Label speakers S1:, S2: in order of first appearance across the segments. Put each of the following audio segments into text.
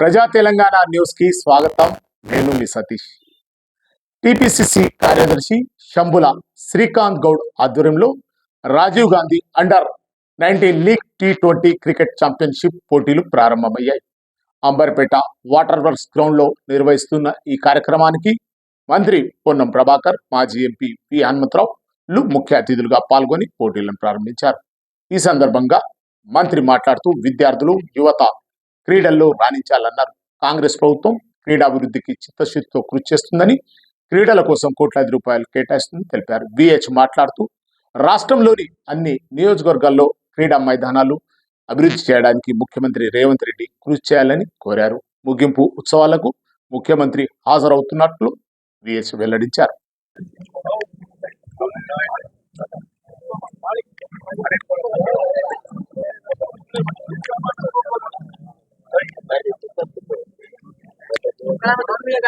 S1: ప్రజా తెలంగాణ న్యూస్కి స్వాగతం. నేను మీ సతీష్. టిపిసిసి కార్యదర్శి శంభుల శ్రీకాంత్ గౌడ్ ఆధ్వర్యంలో Rajiv Gandhi under nineteen league T twenty cricket championship పోటీలు ప్రారంభమయ్యాయి. అంబర్పేట వాటర్ వర్క్స్ గ్రౌండ్లో నిర్వహిస్తున్న ఈ కార్యక్రమానికి మంత్రి పొన్నం ప్రభాకర్ మాజీ ఎంపీ పి హనుమంతరావులు ముఖ్య అతిథులుగా పాల్గొని పోటీలను ప్రారంభించారు. ఈ సందర్భంగా మంత్రి మాట్లాడుతూ విద్యార్థులు యువత క్రీడల్లో రాణించాలన్నారు. కాంగ్రెస్ ప్రభుత్వం క్రీడాభివృద్ధికి చిత్తశుద్ధితో కృషి చేస్తుందని క్రీడల కోసం కోట్లాది రూపాయలు కేటాయిస్తుందని తెలిపారు. విహెచ్ మాట్లాడుతూ రాష్ట్రంలోని అన్ని నియోజకవర్గాల్లో క్రీడా మైదానాలు అభివృద్ధి చేయడానికి ముఖ్యమంత్రి రేవంత్ రెడ్డి కృషి చేయాలని కోరారు. ముగింపు ఉత్సవాలకు ముఖ్యమంత్రి హాజరవుతున్నట్లు విహెచ్ వెల్లడించారు.
S2: సైడ్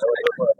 S2: సైడ్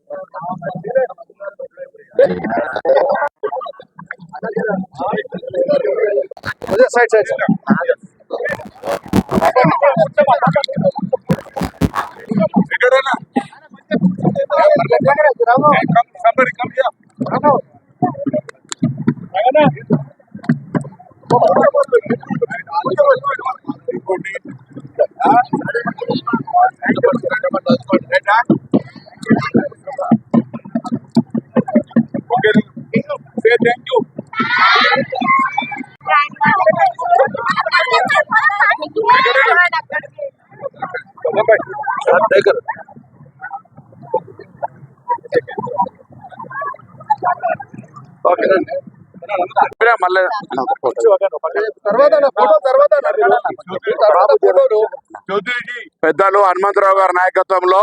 S2: తర్వాత నా ఫోటో తర్వాత నా తర్వాత
S3: పెద్దలు హనుమంతరావు గారి నాయకత్వంలో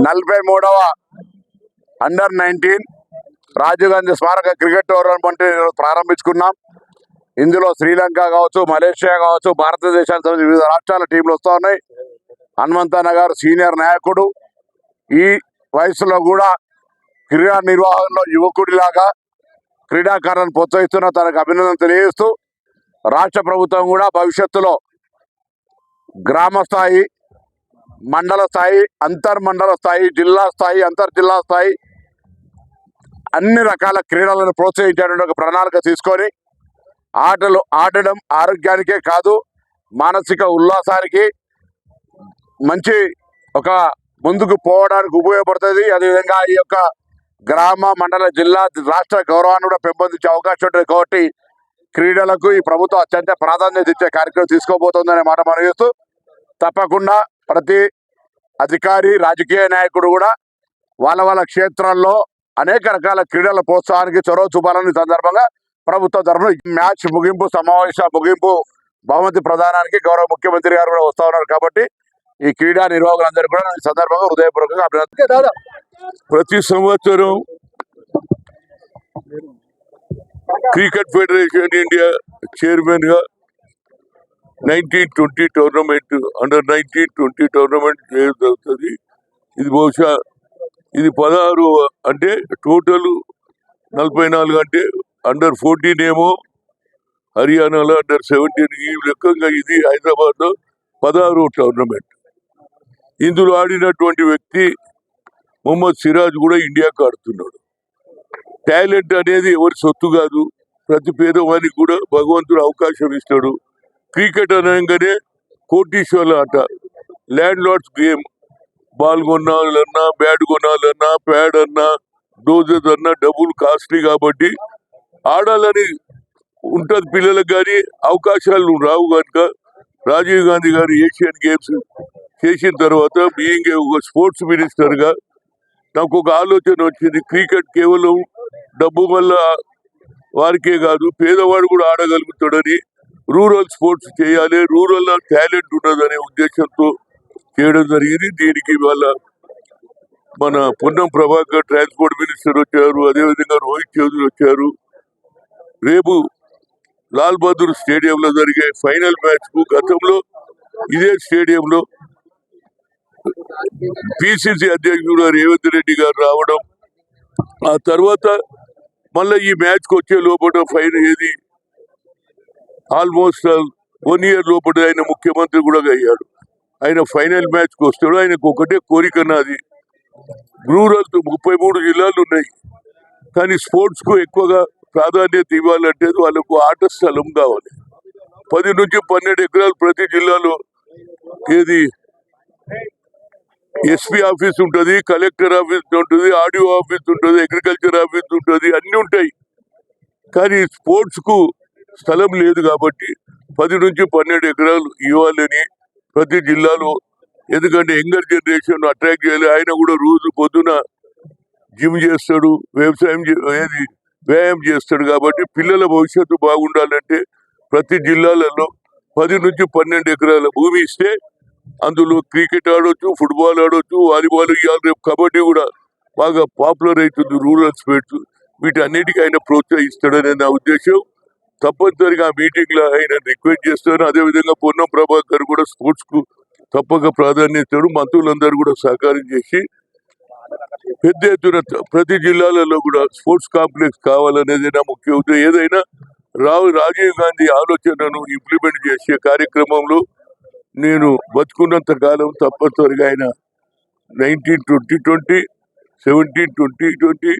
S3: నలభై మూడవ అండర్ నైన్టీన్ రాజీవ్ గాంధీ స్మారక క్రికెట్ టోర్నమెంట్ ప్రారంభించుకున్నాం. ఇందులో శ్రీలంక కావచ్చు మలేషియా కావచ్చు భారతదేశానికి సంబంధించిన వివిధ రాష్ట్రాల టీంలు వస్తూ ఉన్నాయి. హనుమంతన్న గారు సీనియర్ నాయకుడు. ఈ వయసులో కూడా క్రీడా నిర్వహణలో యువకుడిలాగా క్రీడాకారులను ప్రోత్సహిస్తున్న తనకు అభినందన తెలియజేస్తూ రాష్ట్ర ప్రభుత్వం కూడా భవిష్యత్తులో గ్రామ స్థాయి మండల స్థాయి అంతర్ మండల స్థాయి జిల్లా స్థాయి అంతర్ జిల్లా స్థాయి అన్ని రకాల క్రీడలను ప్రోత్సహించేటువంటి ఒక ప్రణాళిక తీసుకొని ఆటలు ఆడడం ఆరోగ్యానికే కాదు మానసిక ఉల్లాసానికి మంచి ఒక ముందుకు పోవడానికి ఉపయోగపడుతుంది. అదేవిధంగా ఈ యొక్క గ్రామ మండల జిల్లా రాష్ట్ర గౌరవాన్ని కూడా పెంపొందించే అవకాశం ఉంటుంది కాబట్టి క్రీడలకు ఈ ప్రభుత్వం అత్యంత ప్రాధాన్యత ఇచ్చే కార్యక్రమం తీసుకోబోతుందనే మాట మనం చేస్తూ తప్పకుండా ప్రతి అధికారి రాజకీయ నాయకుడు కూడా వాళ్ళ వాళ్ళ క్షేత్రాల్లో అనేక రకాల క్రీడల ప్రోత్సాహానికి చొరవ చూపాలని సందర్భంగా ప్రభుత్వ తరఫున మ్యాచ్ ముగింపు సమావేశ ముగింపు బహుమతి ప్రదానానికి గౌరవ ముఖ్యమంత్రి గారు కూడా వస్తా ఉన్నారు కాబట్టి ఈ క్రీడా నిర్వాహకులందరూ కూడా ఈ సందర్భంగా హృదయపూర్వకంగా అభినందన
S4: ప్రతి సంవత్సరం క్రికెట్ ఫెడరేషన్ ఇండియా చైర్మన్గా nineteen twenty tournament under nineteen twenty tournament జరుగుతుంది. ఇది బహుశా ఇది పదహారు అంటే టోటల్ నలభై నాలుగు అంటే అండర్ ఫోర్టీన్ ఏమో. హర్యానాలో అండర్ సెవెంటీన్ ఈ లెక్కగా ఇది హైదరాబాద్లో పదహారు టోర్నమెంట్ ఇందులో ఆడినటువంటి వ్యక్తి మొహమ్మద్ సిరాజ్ కూడా ఇండియాకు ఆడుతున్నాడు. టాలెంట్ అనేది ఎవరి సొత్తు కాదు. ప్రతి పేదవానికి కూడా భగవంతుడు అవకాశం ఇస్తాడు. క్రికెట్ అనగానే కోటీశ్వర్ల ఆట ల్యాండ్ లార్డ్స్ గేమ్. బాల్ కొనాలన్నా బ్యాట్ కొనాలన్నా ప్యాడ్ అన్నా డోజెస్ అన్నా డబ్బులు కాస్ట్లీ కాబట్టి ఆడాలని ఉంటుంది పిల్లలకు కానీ అవకాశాలు రావు కనుక రాజీవ్ గాంధీ గారు ఏషియన్ గేమ్స్ చేసిన తర్వాత బీయింగ్ ఒక స్పోర్ట్స్ మినిస్టర్గా నాకు ఒక ఆలోచన వచ్చింది. క్రికెట్ కేవలం డబ్బు వల్ల వారికే కాదు పేదవాడు కూడా ఆడగలుగుతాడని రూరల్ స్పోర్ట్స్ చేయాలి రూరల్లో టాలెంట్ ఉన్నదనే ఉద్దేశంతో చేయడం జరిగింది. దీనికి వాళ్ళ మన పొన్నం ప్రభాకర్ ట్రాన్స్పోర్ట్ మినిస్టర్ వచ్చారు. అదేవిధంగా రోహిత్ చౌదరి వచ్చారు. రేపు లాల్ బహదూర్ స్టేడియంలో జరిగే ఫైనల్ మ్యాచ్కు గతంలో ఇదే స్టేడియంలో పిసిసి అధ్యక్షుడు రేవంత్ రెడ్డి గారు రావడం ఆ తర్వాత మళ్ళీ ఈ మ్యాచ్కి వచ్చే లోపల ఫైన్ ఏది? ఆల్మోస్ట్ వన్ ఇయర్ లోపల ఆయన ముఖ్యమంత్రి కూడా అయ్యాడు. ఆయన ఫైనల్ మ్యాచ్కి వస్తాడు. ఆయనకు ఒకటే కోరిక నాది. రూరల్ ముప్పై మూడు జిల్లాలు ఉన్నాయి. కానీ స్పోర్ట్స్కు ఎక్కువగా ప్రాధాన్యత ఇవ్వాలంటే వాళ్ళకు ఆట స్థలం కావాలి. పది నుంచి పన్నెండు ఎకరాలు ప్రతి జిల్లాలో ఏది? ఎస్పీ ఆఫీస్ ఉంటుంది కలెక్టర్ ఆఫీస్ ఉంటుంది ఆడియో ఆఫీస్ ఉంటుంది అగ్రికల్చర్ ఆఫీస్ ఉంటుంది అన్ని ఉంటాయి. కానీ స్పోర్ట్స్కు స్థలం లేదు కాబట్టి పది నుంచి పన్నెండు ఎకరాలు ఇవ్వాలని ప్రతి జిల్లాలో ఎందుకంటే యంగర్ జనరేషన్ అట్రాక్ట్ చేయాలి. ఆయన కూడా రోజు పొద్దున జిమ్ చేస్తాడు వ్యవసాయం ఏది వ్యాయామం చేస్తాడు కాబట్టి పిల్లల భవిష్యత్తు బాగుండాలంటే ప్రతి జిల్లాలలో పది నుంచి పన్నెండు ఎకరాల భూమి ఇస్తే అందులో క్రికెట్ ఆడొచ్చు ఫుట్బాల్ ఆడొచ్చు వాలీబాల్ ఇవాళ రేపు కబడ్డీ కూడా బాగా పాపులర్ అవుతుంది రూరల్ స్పోర్ట్స్ వీటన్నిటికీ ఆయన ప్రోత్సహిస్తాడనే నా ఉద్దేశం. తప్పనిసరిగా ఆ మీటింగ్లో ఆయన రిక్వెస్ట్ చేస్తాను అదేవిధంగా పొన్నం ప్రభాకర్ కూడా స్పోర్ట్స్కు తప్పక ప్రాధాన్యతడు మంత్రులందరూ కూడా సహకారం చేసి పెద్ద ఎత్తున ప్రతి జిల్లాలలో కూడా స్పోర్ట్స్ కాంప్లెక్స్ కావాలనేది నా ముఖ్య ఉద్దేశం ఏదైనా రావు రాజీవ్ గాంధీ ఆలోచనను ఇంప్లిమెంట్ చేసే కార్యక్రమంలో నేను బతుకున్నంత కాలం తప్పనిసరిగా ఆయన nineteen twenty twenty seventeen twenty twenty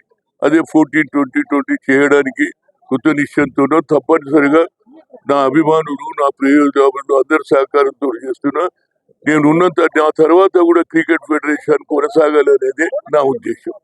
S4: అదే ఫోర్టీన్ ట్వంటీ ట్వంటీ చేయడానికి కృత నిశ్చయంతోనో తప్పనిసరిగా నా అభిమానులు నా ప్రయోజనాలు అందరి సహకారంతో చేస్తున్నా. నేను ఉన్నంత నా తర్వాత కూడా క్రికెట్ ఫెడరేషన్ కొనసాగాలనేది నా ఉద్దేశం.